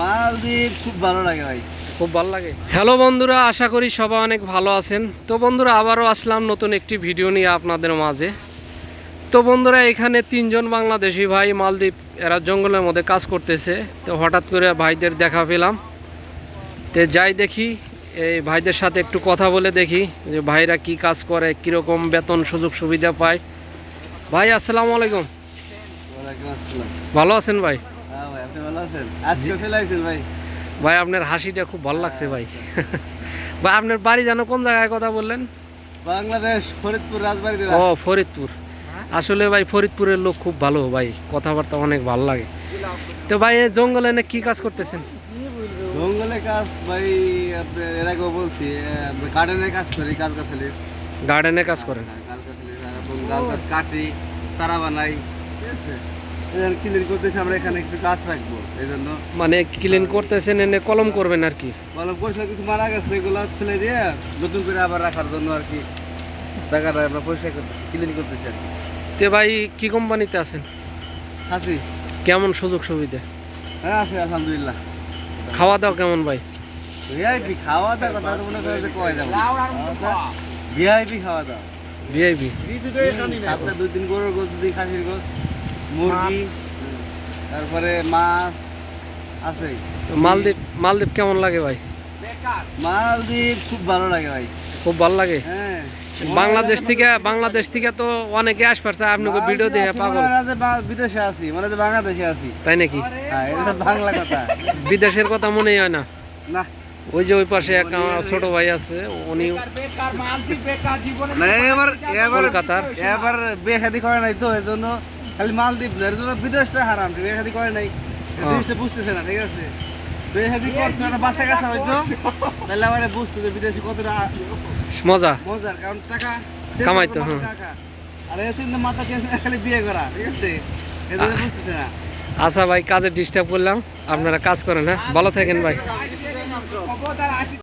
মালদ্বীপ খুব ভালো লাগে ভাই। খুব ভালো লাগে। হ্যালো বন্ধুরা আশা করি সবাই অনেক ভালো আছেন। তো বন্ধুরা আবারও আসলাম নতুন একটি ভিডিও নিয়ে আপনাদের মাঝে। তো বন্ধুরা এখানে তিনজন বাংলাদেশি ভাই মালদ্বীপ এরা জঙ্গলের মধ্যে কাজ করতেছে। তো হঠাৎ করে ভাইদের দেখা পেলাম। তো যাই দেখি এই ভাইদের সাথে একটু কথা বলে দেখি যে ভাইরা কি কাজ করে কীরকম বেতন সুযোগ সুবিধা পায়। ভাই আসসালামু আলাইকুম। আসসালাম। ভালো আছেন ভাই? আপনি ভালো আছেন? আজকে চলে আসছেন ভাই। ভাই আপনার হাসিটা খুব ভালো লাগছে ভাই। ভাই আপনার বাড়ি যেন কোন জায়গায় কথা বললেন? বাংলাদেশ ফরিদপুর রাজবাড়িতে ও ফরিদপুর। আসলে ভাই ফরিদপুরের লোক খুব ভালো ভাই। কথাবার্তা অনেক ভালো লাগে। তো ভাই এই জঙ্গলে এনে কি কাজ করতেছেন? জঙ্গলে কাজ ভাই এর আগেও বলছি গার্ডেনের কাজ করি গাছ গাছালি গার্ডেনে কাজ করেন? এবং গাছ গাছ কাটি চারা বানাই ঠিক আছে? ক্লিন করতেছি আমরা এখানে একটু গাছ রাখব এই জন্য। মানে ক্লিন করতেছেন এনে কলম করবেন আর কি? কলম পরিষ্কার কিছু মারা গেছে এগুলো ফেলে দিয়ে নতুন করে আবার রাখার জন্য আর কি। জায়গাটা আমরা পরিষ্কার করতেছি ক্লিন করতেছি আর কি। তো ভাই কি কোম্পানিতে আছেন? আছি। কেমন সুযোগ সুবিধা? হ্যাঁ আছে আলহামদুলিল্লাহ। খাওয়া দাওয়া কেমন ভাই? ভিআইপি খাওয়া দাওয়া কথা মনে করে যে কয় যাব ভিআইপি খাওয়া দাওয়া। ভিআইপি দুই তিন গরুর গোস দুই খাসির গোস মুরগি তারপরে মাছ আছে। মালদ্বীপ মালদ্বীপ কেমন লাগে ভাই? মালদ্বীপ খুব ভালো লাগে ভাই। খুব ভালো লাগে? হ্যাঁ। বাংলাদেশ থেকে বাংলাদেশ থেকে তো অনেকে আসবার চায় আপনাকে ভিডিও দেখে পাগল। যে বিদেশে আছি মানে যে বাংলাদেশে আছি। তাই নাকি? হ্যাঁ এটা বাংলা কথা। বিদেশের কথা মনেই হয় না। না। ওই যে ওই পাশে এক আমার ছোট ভাই আছে উনি না এবার এবার কলকাতার। এবার বিয়ে শাদি করে নাই তো এই জন্য খালি মালদ্বীপ না এর জন্য বিদেশটা হারাম বিয়ে শাদি করে নাই। এই হ্যাঁ। জিনিসটা বুঝতেছে না ঠিক আছে? বিয়ে শাদি করছে না বাচ্চা কাছে হয়তো। তাহলে আমার বুঝতো যে বিদেশে কতটা মজা। মজার কারণ টাকা কামাইতো, হ্যাঁ। টাকা। আর চিন্তা মাথা চেঞ্জ খালি বিয়ে করা ঠিক আছে? এই জন্য বুঝতেছে না। আচ্ছা ভাই কাজে ডিস্টার্ব করলাম। আপনারা কাজ করেন হ্যাঁ? ভালো থাকেন ভাই।